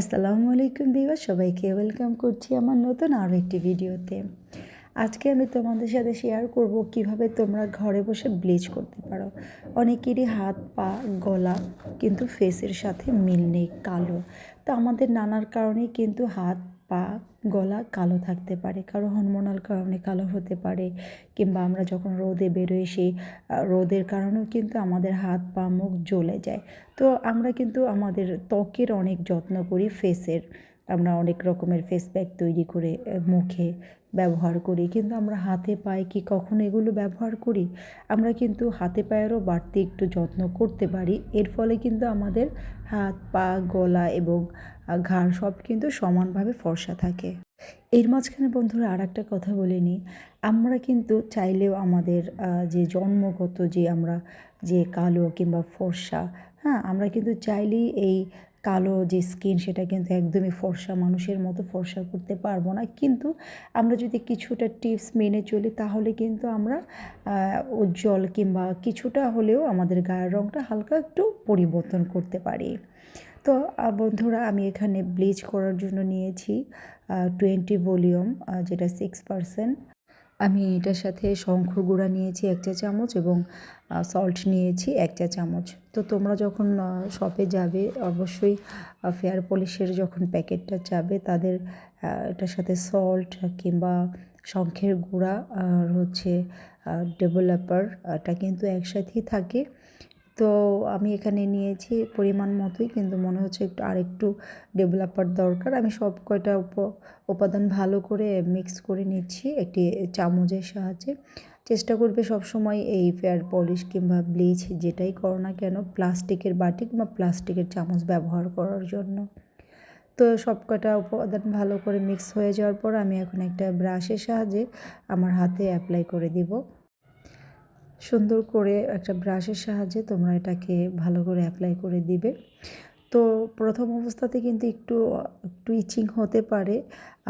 আসসালামু আলাইকুম বিবা সবাইকে ওয়েলকাম করছি আমার নতুন আরও একটি ভিডিওতে। আজকে আমি তোমাদের সাথে শেয়ার করব কীভাবে তোমরা ঘরে বসে ব্লিচ করতে পারো। অনেকেরই হাত, পা, গলা কিন্তু ফেসের সাথে মিল নেই কালো। তো আমাদের নানার কারণে কিন্তু হাত পা গলা কালো থাকতে পারে, কারও হরমোনাল কারণে কালো হতে পারে, কিংবা আমরা যখন রোদে বেরোই সেই রোদের কারণেও কিন্তু আমাদের হাত পা মুখ জ্বলে যায়। তো আমরা কিন্তু আমাদের ত্বকের অনেক যত্ন করি ফেসের আমরা অনেক রকমের ফেস প্যাক তৈরি করে মুখে ব্যবহার করি। কিন্তু আমরা হাতে পায়ে কি কখন এগুলো ব্যবহার করি? আমরা কিন্তু হাতে পায়েরও বাড়তি একটু যত্ন করতে পারি। এর ফলে কিন্তু আমাদের হাত, পা, গলা এবং ঘাড় সব কিন্তু সমানভাবে ফর্সা থাকে। এর মাঝখানে বন্ধুরা আর একটা কথা বলে নিই। আমরা কিন্তু চাইলেও আমাদের যে জন্মগত যে আমরা যে কালো কিংবা ফর্সা হ্যাঁ আমরা কিন্তু চাইলেই এই কালো যে স্কিন সেটা কিন্তু একদমই ফর্সা, মানুষের মতো ফর্সা করতে পারব না। কিন্তু আমরা যদি কিছুটা টিপস মেনে চলি, তাহলে কিন্তু আমরা উজ্জ্বল কিংবা কিছুটা হলেও আমাদের গায়ের রঙটা হালকা একটু পরিবর্তন করতে পারি। তো বন্ধুরা, আমি এখানে ব্লিচ করার জন্য নিয়েছি টোয়েন্টি ভলিউম যেটা সিক্স পারসেন্ট আমি এটার সাথে শঙ্খর গুঁড়া নিয়েছি এক চা চামচ এবং সল্ট নিয়েছি এক চা চামচ। তো, তোমরা যখন শপে যাবে, অবশ্যই ফেয়ার পলিশের যখন প্যাকেটটা যাবে, তাদের এটার সাথে সল্ট কিংবা শঙ্খের গুঁড়া আর হচ্ছে ডেভেলপার এটা কিন্তু একসাথেই থাকে। তো আমি এখানে নিয়েছি পরিমাণ মতোই, কিন্তু মনে হচ্ছে একটু আর একটু ডেভেলপার দরকার। আমি সব কয়টা উপ, উপাদান ভালো করে মিক্স করে নিচ্ছি একটি চামচের সাহায্যে। চেষ্টা করবে সবসময় এই ফেয়ার পলিশ কিংবা ব্লিচ যেটাই করো না কেন, প্লাস্টিকের বাটি কিংবা প্লাস্টিকের চামচ ব্যবহার করার জন্য। তো সব কটা উপাদান ভালো করে মিক্স হয়ে যাওয়ার পর আমি এখন একটা ব্রাশের সাহায্যে আমার হাতে অ্যাপ্লাই করে দিব। সুন্দর করে একটা ব্রাশের সাহায্যে তোমরা এটাকে ভালো করে অ্যাপ্লাই করে দিবে। তো প্রথম অবস্থাতে কিন্তু একটু একটু ইচিং হতে পারে।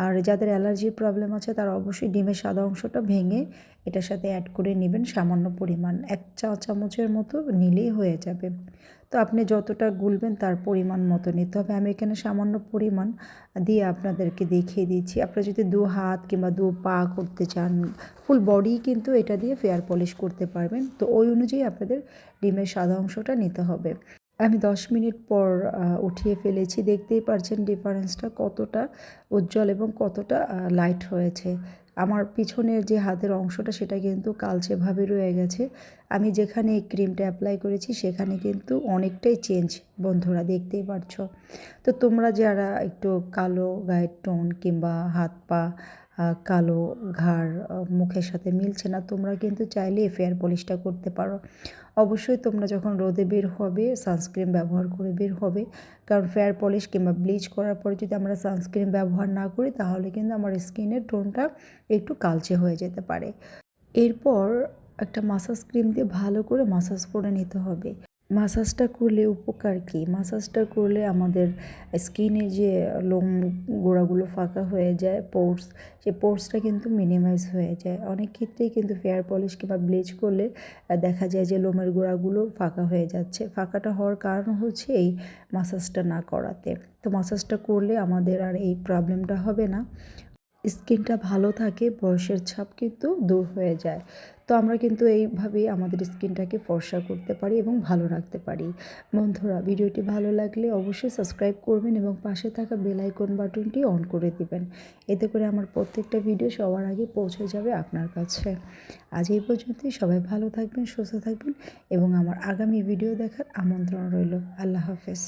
আর যাদের অ্যালার্জির প্রবলেম আছে, তারা অবশ্যই ডিমের সাদা অংশটা ভেঙে এটার সাথে অ্যাড করে নেবেন সামান্য পরিমাণ। এক চা চামচের মতো নিলেই হয়ে যাবে। তো আপনি যতটা গুলবেন তার পরিমাণ মতো নিতে হবে। আমি এখানে সামান্য পরিমাণ দিয়ে আপনাদেরকে দেখিয়ে দিচ্ছি। আপনারা যদি দু হাত কিংবা দু পা করতে চান, ফুল বডি কিন্তু এটা দিয়ে ফেয়ার পলিশ করতে পারবেন। তো ওই অনুযায়ী আপনাদের ডিমের সাদা অংশটা নিতে হবে। আমি দশ মিনিট পর উঠিয়ে ফেলেছি। দেখতেই পারছেন ডিফারেন্সটা কতটা উজ্জ্বল এবং কতটা লাইট হয়েছে। আমার পিছনের যে হাতের অংশটা, সেটা কিন্তু কালচেভাবে রয়ে গেছে। আমি যেখানে এই ক্রিমটা অ্যাপ্লাই করেছি, সেখানে কিন্তু অনেকটাই চেঞ্জ বন্ধুরা, দেখতেই পারছ। তো তোমরা যারা একটু কালো গায়ের টোন কিংবা হাত পা কালো ঘাড় মুখের সাথে মিলছে না। তোমরা কিন্তু চাইলে ফেয়ার পলিশটা করতে পারো। অবশ্যই তোমরা যখন রোদে বের হবে, সানস্ক্রিন ব্যবহার করে বের হবে। কারণ ফেয়ার পলিশ কিংবা ব্লিচ করার পরে যদি আমরা সানস্ক্রিন ব্যবহার না করি, তাহলে কিন্তু আমার স্কিনের টোনটা একটু কালচে হয়ে যেতে পারে। এরপর একটা মাসাজ ক্রিম দিয়ে ভালো করে মাসাজ করে নিতে হবে। মাসাজটা করলে উপকার কী? মাসাজটা করলে আমাদের স্কিনে যে লোম গোড়াগুলো ফাঁকা হয়ে যায় পোর্স সেই পোর্সটা কিন্তু মিনিমাইজ হয়ে যায়। অনেক ক্ষেত্রেই কিন্তু ফেয়ার পলিশ কিংবা ব্লিচ করলে দেখা যায় যে লোমের গোড়াগুলো ফাঁকা হয়ে যাচ্ছে। ফাঁকাটা হওয়ার কারণ হচ্ছে এই মাসাজটা না করাতে। তো মাসাজটা করলে আমাদের আর এই প্রবলেমটা হবে না। স্কিনটা ভালো থাকে, বয়সের ছাপ কিন্তু দূর হয়ে যায়। তো আমরা কিন্তু এইভাবেই আমাদের স্কিনটাকে ফর্সা করতে পারি এবং ভালো রাখতে পারি। বন্ধুরা, ভিডিওটি ভালো লাগলে অবশ্যই সাবস্ক্রাইব করবেন এবং পাশে থাকা বেল আইকন বাটনটি অন করে দিবেন। এতে করে আমার প্রত্যেকটা ভিডিও সবার আগে পৌঁছে যাবে আপনার কাছে। আজ এই পর্যন্তই। সবাই ভালো থাকবেন, সুস্থ থাকবেন এবং আমার আগামী ভিডিও দেখার আমন্ত্রণ রইল। আল্লাহ হাফেজ।